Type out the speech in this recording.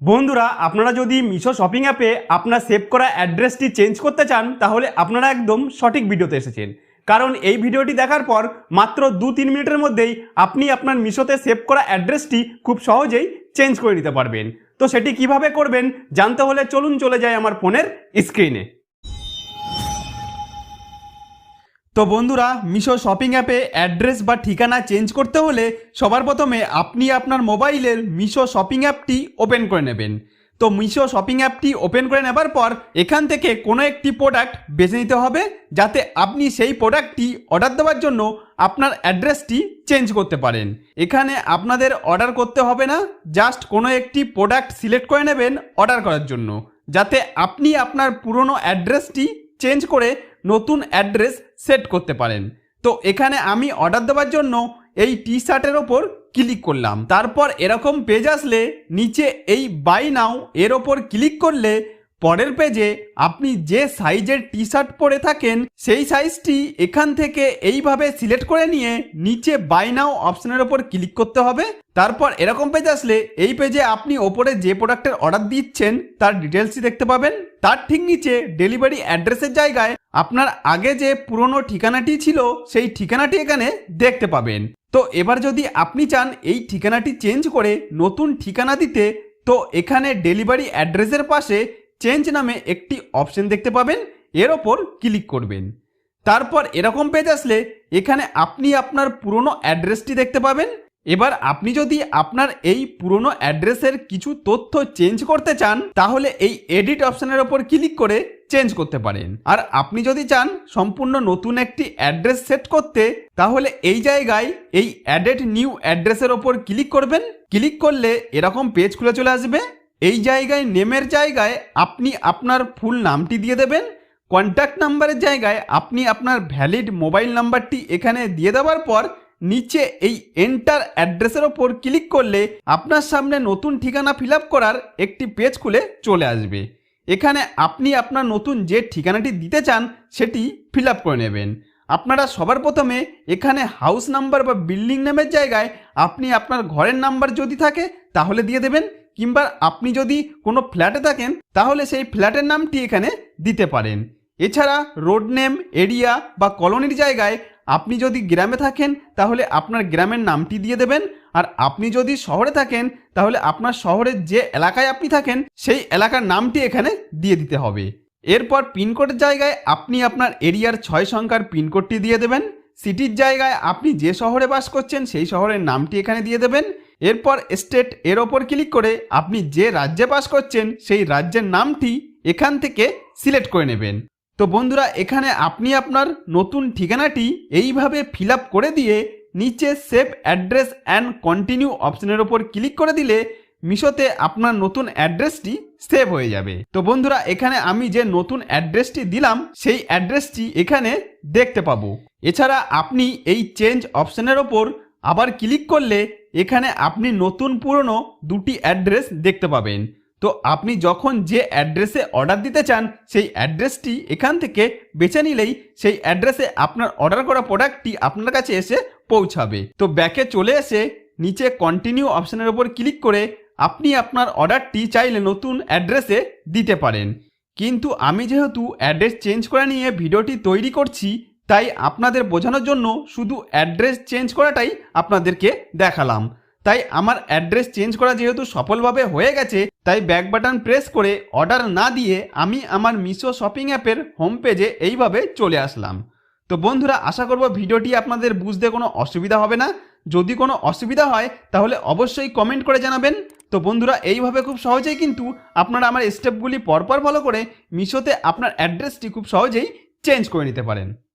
বন্ধুরা, আপনারা যদি মিশো শপিং অ্যাপে আপনার সেভ করা অ্যাড্রেসটি চেঞ্জ করতে চান, তাহলে আপনারা একদম সঠিক ভিডিওতে এসেছেন। কারণ এই ভিডিওটি দেখার পর মাত্র দু তিন মিনিটের মধ্যেই আপনি আপনার মিশোতে সেভ করা অ্যাড্রেসটি খুব সহজেই চেঞ্জ করে নিতে পারবেন। তো সেটি কীভাবে করবেন, জানতে হলে চলুন চলে যায় আমার ফোনের স্ক্রিনে। তো বন্ধুরা, মিশো শপিং অ্যাপে অ্যাড্রেস বা ঠিকানা চেঞ্জ করতে হলে সবার প্রথমে আপনি আপনার মোবাইলের মিশো শপিং অ্যাপটি ওপেন করে নেবেন। তো মিশো শপিং অ্যাপটি ওপেন করে নেবার পর এখান থেকে কোনো একটি প্রোডাক্ট বেছে নিতে হবে, যাতে আপনি সেই প্রোডাক্টটি অর্ডার দেওয়ার জন্য আপনার অ্যাড্রেসটি চেঞ্জ করতে পারেন। এখানে আপনাদের অর্ডার করতে হবে না, জাস্ট কোনো একটি প্রোডাক্ট সিলেক্ট করে নেবেন অর্ডার করার জন্য, যাতে আপনি আপনার পুরনো অ্যাড্রেসটি চেঞ্জ করে নতুন অ্যাড্রেস সেট করতে পারেন। তো এখানে আমি অর্ডার দেওয়ার জন্য এই টি শার্টের ওপর ক্লিক করলাম। তারপর এরকম পেজ আসলে নিচে এই বাই নাও এর ওপর ক্লিক করলে পরের পেজে আপনি যে সাইজের টি শার্ট পরে থাকেন, সেই সাইজটি এখান থেকে এইভাবে সিলেক্ট করে নিয়ে নিচে বাই নাও অপশনের ওপর ক্লিক করতে হবে। তারপর এরকম পেজ আসলে এই পেজে আপনি ওপরে যে প্রোডাক্টের অর্ডার দিচ্ছেন, তার ডিটেলসই দেখতে পাবেন। তার ঠিক নিচে ডেলিভারি অ্যাড্রেসের জায়গায় আপনার আগে যে পুরনো ঠিকানাটি ছিল, সেই ঠিকানাটি এখানে দেখতে পাবেন। তো এবার যদি আপনি চান এই ঠিকানাটি চেঞ্জ করে নতুন ঠিকানা দিতে, তো এখানে ডেলিভারি অ্যাড্রেসের পাশে চেঞ্জ নামে একটি অপশন দেখতে পাবেন। এর ওপর ক্লিক করবেন। তারপর এরকম পেজ আসলে এখানে আপনি আপনার পুরনো অ্যাড্রেসটি দেখতে পাবেন। এবার আপনি যদি আপনার এই পুরনো অ্যাড্রেসের কিছু তথ্য চেঞ্জ করতে চান, তাহলে এই এডিট অপশনের ওপর ক্লিক করে চেঞ্জ করতে পারেন। আর আপনি যদি চান সম্পূর্ণ নতুন একটি অ্যাড্রেস সেট করতে, তাহলে এই জায়গায় এই অ্যাডেড নিউ অ্যাড্রেসের ওপর ক্লিক করবেন। ক্লিক করলে এরকম পেজ খুলে চলে আসবে। এই জায়গায় নেমের জায়গায় আপনি আপনার ফুল নামটি দিয়ে দেবেন। কন্ট্যাক্ট নাম্বারের জায়গায় আপনি আপনার ভ্যালিড মোবাইল নাম্বারটি এখানে দিয়ে দেওয়ার পর নিচে এই এন্টার অ্যাড্রেসের ওপর ক্লিক করলে আপনার সামনে নতুন ঠিকানা ফিল করার একটি পেজ খুলে চলে আসবে। এখানে আপনি আপনার নতুন যে ঠিকানাটি দিতে চান, সেটি ফিল করে নেবেন। আপনারা সবার প্রথমে এখানে হাউস নাম্বার বা বিল্ডিং নামের জায়গায় আপনি আপনার ঘরের নাম্বার যদি থাকে, তাহলে দিয়ে দেবেন। কিংবা আপনি যদি কোনো ফ্ল্যাটে থাকেন, তাহলে সেই ফ্ল্যাটের নামটি এখানে দিতে পারেন। এছাড়া রোড নেম এরিয়া বা কলোনির জায়গায় আপনি যদি গ্রামে থাকেন, তাহলে আপনার গ্রামের নামটি দিয়ে দেবেন। আর আপনি যদি শহরে থাকেন, তাহলে আপনার শহরের যে এলাকায় আপনি থাকেন, সেই এলাকার নামটি এখানে দিয়ে দিতে হবে। এরপর পিনকোডের জায়গায় আপনি আপনার এরিয়ার ছয় সংখ্যার পিনকোডটি দিয়ে দেবেন। সিটির জায়গায় আপনি যে শহরে বাস করছেন, সেই শহরের নামটি এখানে দিয়ে দেবেন। এরপর স্টেট এর ওপর ক্লিক করে আপনি যে রাজ্যে বাস করছেন, সেই রাজ্যের নামটি এখান থেকে সিলেক্ট করে নেবেন। তো বন্ধুরা, এখানে আপনি আপনার নতুন ঠিকানাটি এইভাবে ফিল করে দিয়ে নিচে সেভ অ্যাড্রেস অ্যান্ড কন্টিনিউ অপশনের ওপর ক্লিক করে দিলে মিশোতে আপনার নতুন অ্যাড্রেসটি সেভ হয়ে যাবে। তো বন্ধুরা, এখানে আমি যে নতুন অ্যাড্রেসটি দিলাম, সেই অ্যাড্রেসটি এখানে দেখতে পাবো। এছাড়া আপনি এই চেঞ্জ অপশনের ওপর আবার ক্লিক করলে এখানে আপনি নতুন পুরনো দুটি অ্যাড্রেস দেখতে পাবেন। তো আপনি যখন যে অ্যাড্রেসে অর্ডার দিতে চান, সেই অ্যাড্রেসটি এখান থেকে বেছে নিলেই সেই অ্যাড্রেসে আপনার অর্ডার করা প্রোডাক্টটি আপনার কাছে এসে পৌঁছাবে। তো ব্যাকে চলে এসে নিচে কন্টিনিউ অপশানের উপর ক্লিক করে আপনি আপনার অর্ডারটি চাইলে নতুন অ্যাড্রেসে দিতে পারেন। কিন্তু আমি যেহেতু অ্যাড্রেস চেঞ্জ করে নিয়ে ভিডিওটি তৈরি করছি, তাই আপনাদের বোঝানোর জন্য শুধু অ্যাড্রেস চেঞ্জ করাটাই আপনাদেরকে দেখালাম। তাই আমার অ্যাড্রেস চেঞ্জ করা যেহেতু সফলভাবে হয়ে গেছে, তাই ব্যাক বাটন প্রেস করে অর্ডার না দিয়ে আমি আমার মিশো শপিং অ্যাপের হোম পেজে এইভাবে চলে আসলাম। তো বন্ধুরা, আশা করব ভিডিওটি আপনাদের বুঝতে কোনো অসুবিধা হবে না। যদি কোনো অসুবিধা হয়, তাহলে অবশ্যই কমেন্ট করে জানাবেন। তো বন্ধুরা, এইভাবে খুব সহজেই কিন্তু আপনারা আমার স্টেপগুলি পরপর ফলো করে মিশোতে আপনার অ্যাড্রেসটি খুব সহজেই চেঞ্জ করে নিতে পারেন।